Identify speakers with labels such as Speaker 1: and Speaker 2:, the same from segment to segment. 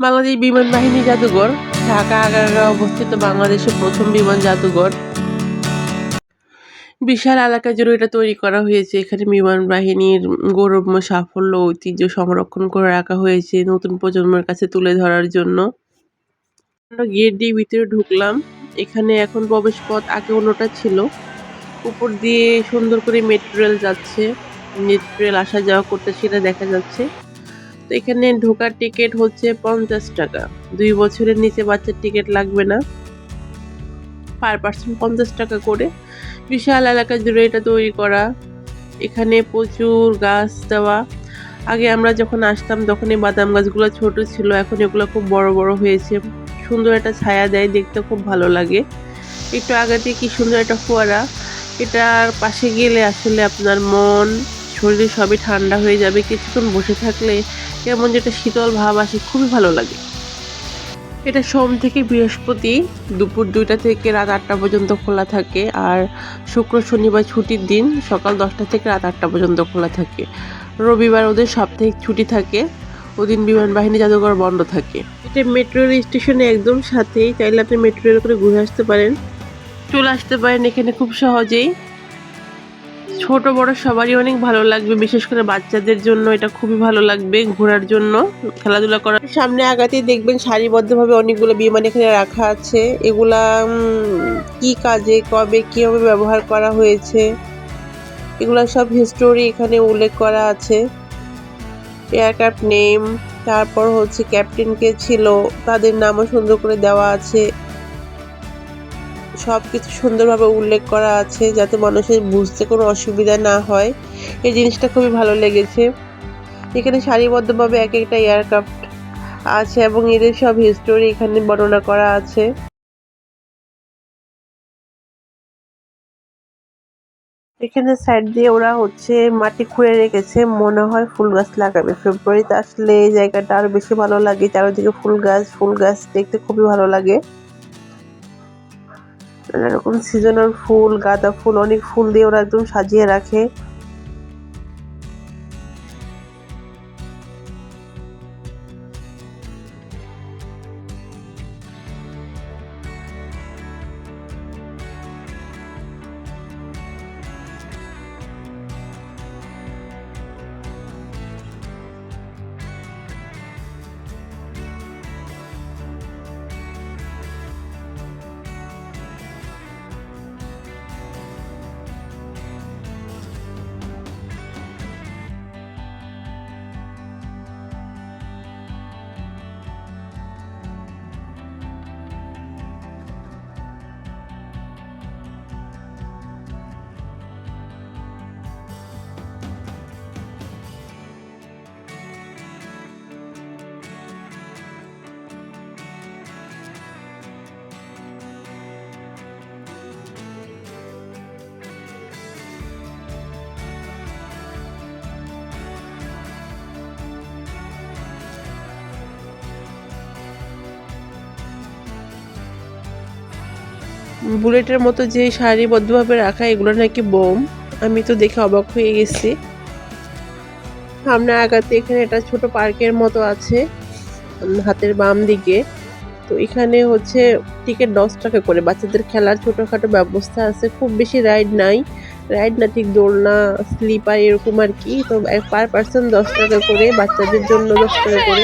Speaker 1: বাংলাদেশ বিমান বাহিনী জাদুঘর, ঢাকা আগারগাঁও অবস্থিত বাংলাদেশের প্রথম বিমান জাদুঘর। বিশাল এলাকা জুড়ে এটা তৈরি করা হয়েছে। এখানে বিমান বাহিনীর গৌরবময় সাফল্য, ঐতিহ্য সংরক্ষণ করে রাখা হয়েছে নতুন প্রজন্মের কাছে তুলে ধরার জন্য। আমরা গেট দিয়ে ভিতরে ঢুকলাম। এখানে এখন প্রবেশ পথ আগে অন্যটা ছিল। উপর দিয়ে সুন্দর করে মেট্রো রেল যাচ্ছে। মেট্রো রেল আসা যাওয়া করতে সেটা দেখা যাচ্ছে। তো এখানে ঢোকার টিকিট হচ্ছে পঞ্চাশ টাকা। দুই বছরের নিচে বাচ্চার টিকিট লাগবে না। পার পার্সন পঞ্চাশ টাকা করে। বিশাল এলাকা জুড়ে এটা তৈরি করা। এখানে প্রচুর গাছ দেওয়া। আগে আমরা যখন আসতাম তখন এই বাদাম গাছগুলো ছোট ছিল, এখন এগুলো খুব বড় বড় হয়েছে। সুন্দর একটা ছায়া দেয়, দেখতে খুব ভালো লাগে। একটু আগাতে কি সুন্দর একটা ফোয়ারা। এটার পাশে গেলে আসলে আপনার মন শরীর সবই ঠান্ডা হয়ে যাবে, কিছুক্ষণ বসে থাকলে কেমন যেটা শীতল ভাব আসে খুবই ভালো লাগে। এটা সোম থেকে বৃহস্পতি, দুপুর দুইটা থেকে রাত আটটা পর্যন্ত খোলা থাকে আর শুক্র, শনিবার ছুটির দিন সকাল দশটা থেকে রাত আটটা পর্যন্ত খোলা থাকে। রবিবার ওদের সাপ্তাহিক ছুটি থাকে, ওদিন বিমান বাহিনী জাদুঘর বন্ধ থাকে। এটা মেট্রো রেল স্টেশনে একদম সাথেই, চাইলে আপনি মেট্রো রেল করে ঘুরে আসতে পারেন। চলে আসতে পারেন এখানে খুব সহজেই। ছোট, বড় সবারই অনেক ভালো লাগবে, বিশেষ করে বাচ্চাদের জন্য এটা খুবই ভালো লাগবে ঘোরার জন্য, খেলাধুলা করার। সামনে আগাতেই দেখবেন সারিবদ্ধভাবে অনেকগুলো বিমান এখানে রাখা আছে, এগুলা কি কাজে, কবে, কীভাবে ব্যবহার করা হয়েছে, এগুলা সব হিস্টোরি এখানে উল্লেখ করা আছে। এয়ারক্রাফট নেম তারপর হচ্ছে ক্যাপ্টেন কে ছিল, তাদের নামও সুন্দর করে দেওয়া আছে। সব কিছু সুন্দরভাবে উল্লেখ করা আছে যাতে মানুষের বুঝতে কোনো অসুবিধা না হয়। এই জিনিসটা খুবই ভালো লেগেছে। এখানে সারিবদ্ধভাবে এক একটা এয়ারক্রাফট আছে এবং এদের সব হিস্টোরি এখানে বর্ণনা করা আছে। এখানে সাইড দিয়ে ওরা হচ্ছে মাটি খুঁড়ে রেখেছে, মনে হয় ফুল গাছ লাগাবে। ফেব্রুয়ারিতে আসলে এই জায়গাটা আরও বেশি ভালো লাগে, চারিদিকে ফুল গাছ ফুল গাছ দেখতে খুবই ভালো লাগে। নানা রকম সিজনাল ফুল গাঁদা ফুল অনেক ফুল দিয়ে ওরা একদম সাজিয়ে রাখে। বুলেটের মতো যে সারিবদ্ধভাবে রাখা এগুলো নাকি বোম আমি তো দেখে অবাক হয়ে গেছি সামনে আগাতে এখানে একটা ছোট পার্কের মতো আছে হাতের বাম দিকে তো এখানে হচ্ছে টিকিট দশ টাকা করে বাচ্চাদের খেলার ছোটোখাটো ব্যবস্থা আছে খুব বেশি রাইড নাই রাইড না ঠিক দোলনা স্লিপার এরকম আর কি তো পার পার্সন দশ টাকা করে বাচ্চাদের জন্য দশ টাকা করে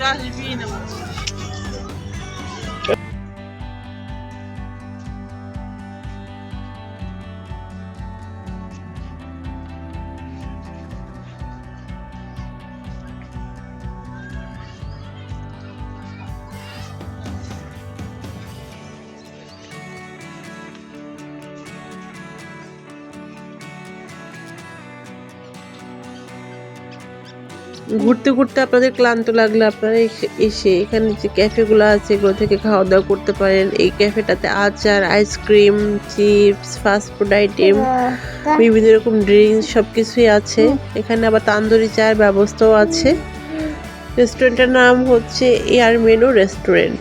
Speaker 1: Gás de vinho. ঘুরতে ঘুরতে আপনাদের ক্লান্ত লাগলে আপনারা এসে- এখানে যে ক্যাফেগুলো আছে এগুলো থেকে খাওয়া দাওয়া করতে পারেন। এই ক্যাফেটাতে আচার আইসক্রিম চিপস ফাস্টফুড আইটেম বিভিন্ন রকম ড্রিঙ্কস সব কিছুই আছে। এখানে আবার তান্দুরি চায়ের ব্যবস্থাও আছে। রেস্টুরেন্টের নাম হচ্ছে এয়ার মেনু রেস্টুরেন্ট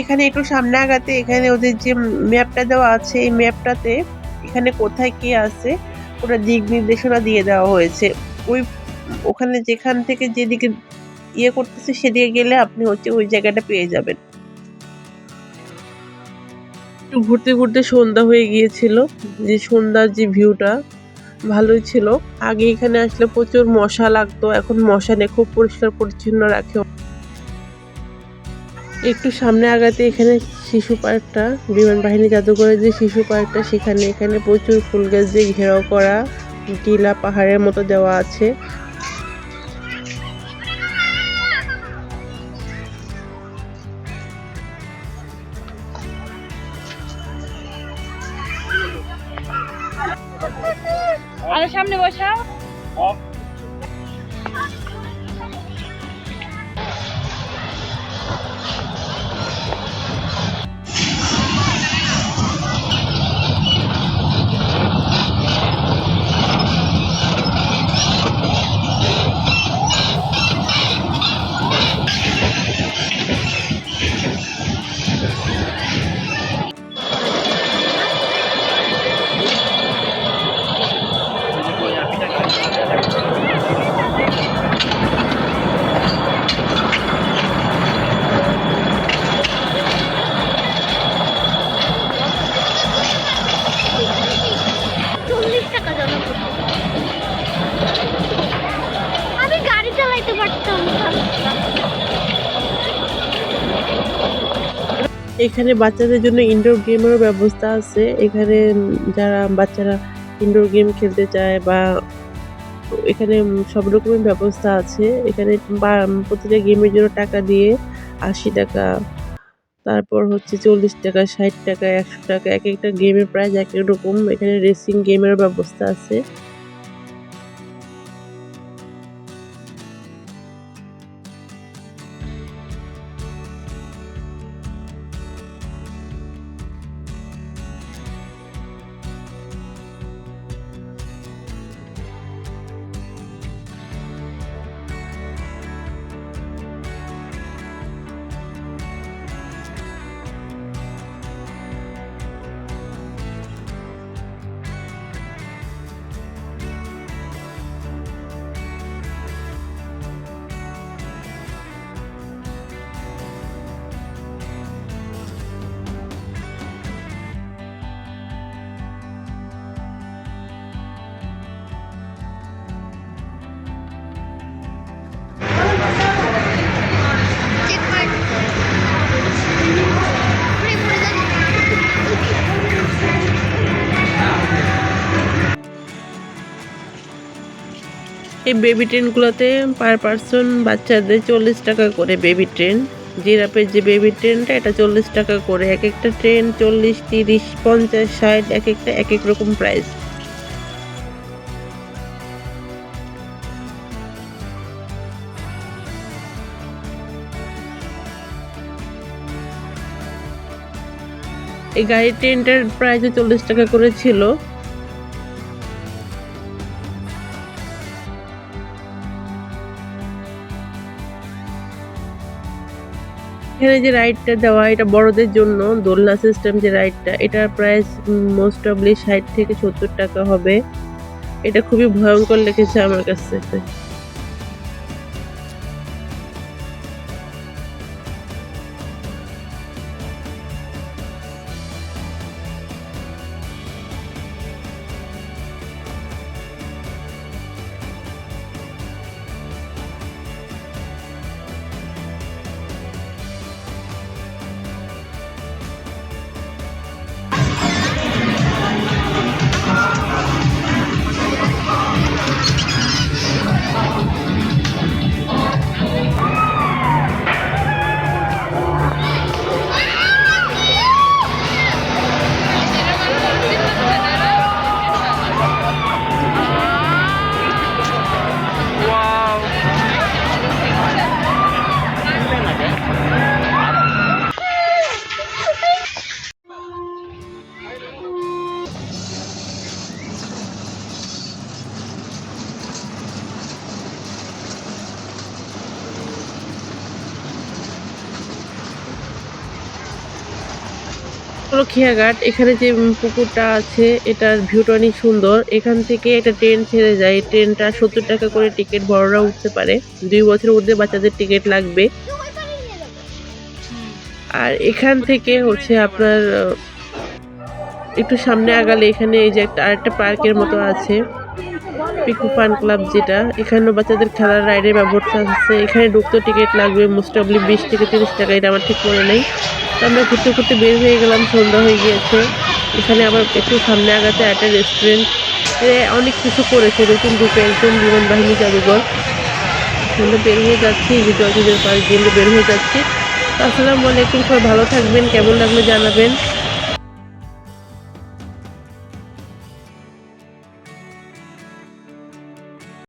Speaker 1: এখানে একটু সামনে আগাতে, এখানে ওদের যে ম্যাপটা দেওয়া আছে, এই ম্যাপটাতে এখানে কোথায় কে আছে ওটা দিক নির্দেশনা দিয়ে দেওয়া হয়েছে। ওই ওখানে যেখান থেকে যেদিকে ইয়ে করতেছে, সেদিকে গেলে আপনি হচ্ছে ওই জায়গাটা পেয়ে যাবেন। একটু ঘুরতে ঘুরতে সন্ধ্যা হয়ে গিয়েছিল, যে সন্ধ্যার যে ভিউটা ভালোই ছিল। আগে এখানে আসলে প্রচুর মশা লাগতো, এখন মশা নেই খুব পরিষ্কার পরিচ্ছন্ন রাখে। একটু সামনে আগাতে এখানে শিশু পার্কটা বিমান বাহিনী জাদুঘরের যে শিশু পার্কটা সেখানে এখানে প্রচুর ফুল গাছ দিয়ে ঘেরাও করা টিলা পাহাড়ের মতো দেওয়া আছে।
Speaker 2: আরও সামনে বসাও।
Speaker 1: এখানে বাচ্চাদের জন্য ইনডোর গেমেরও ব্যবস্থা আছে। এখানে যারা বাচ্চারা ইনডোর গেম খেলতে চায় বা এখানে সব রকমের ব্যবস্থা আছে। এখানে প্রতিটা গেমের জন্য টাকা দিয়ে আশি টাকা, তারপর হচ্ছে চল্লিশ টাকা, ষাট টাকা, একশো টাকা, এক একটা গেমের প্রাইস এক এক রকম। এখানে রেসিং গেমেরও ব্যবস্থা আছে। এই বেবি ট্রেনগুলোতে পার পার্সন বাচ্চাদের চল্লিশ টাকা করে বেবি ট্রেন জিরাপের যে বেবি ট্রেনটা এটা চল্লিশ টাকা করে। এক একটা ট্রেন চল্লিশ, তিরিশ, পঞ্চাশ, ষাট, এক একটা, এক এক রকম প্রাইস এই গাড়ির ট্রেনটার প্রাইস চল্লিশ টাকা করে ছিল। এখানে যে রাইডটা দেওয়া, এটা বড়দের জন্য, দোলনা সিস্টেম যে রাইডটা এটার প্রাইস মোস্ট অবলি ষাট থেকে সত্তর টাকা হবে। এটা খুবই ভয়ঙ্কর লেগেছে আমার কাছে হলো খেয়াঘাট এখানে যে পুকুরটা আছে, এটার ভিউটা অনেক সুন্দর। এখান থেকে একটা ট্রেন ছেড়ে যায়। ট্রেনটা সত্তর টাকা করে টিকিট বড়রা উঠতে পারে। দুই বছরের মধ্যে বাচ্চাদের টিকিট লাগবে। আর এখান থেকে হচ্ছে আপনার একটু সামনে আগালে এখানে এই যে একটা, আরেকটা পার্কের মতো আছে। পিকু ফান ক্লাব যেটা। এখানেও বাচ্চাদের খেলার রাইডের ব্যবস্থা আছে। এখানে ঢুকতে টিকিট লাগবে মোস্ট অবলি বিশ থেকে তিরিশ টাকা, এটা আমার ঠিক মনে নেই। তো আমরা ঘুরতে ঘুরতে বের হয়ে গেলাম, সন্ধ্যা হয়ে গিয়েছে। এখানে আবার একটু সামনে আগাতে একটা রেস্টুরেন্ট অনেক কিছু করেছে, নতুন রূপে একজন বিমান বাহিনী জাদুঘর। আমরা বের হয়ে যাচ্ছি, এই পার্ক দিয়ে বের হয়ে যাচ্ছি। আসসালামু আলাইকুম, সবাই ভালো থাকবেন, কেমন লাগল জানাবেন।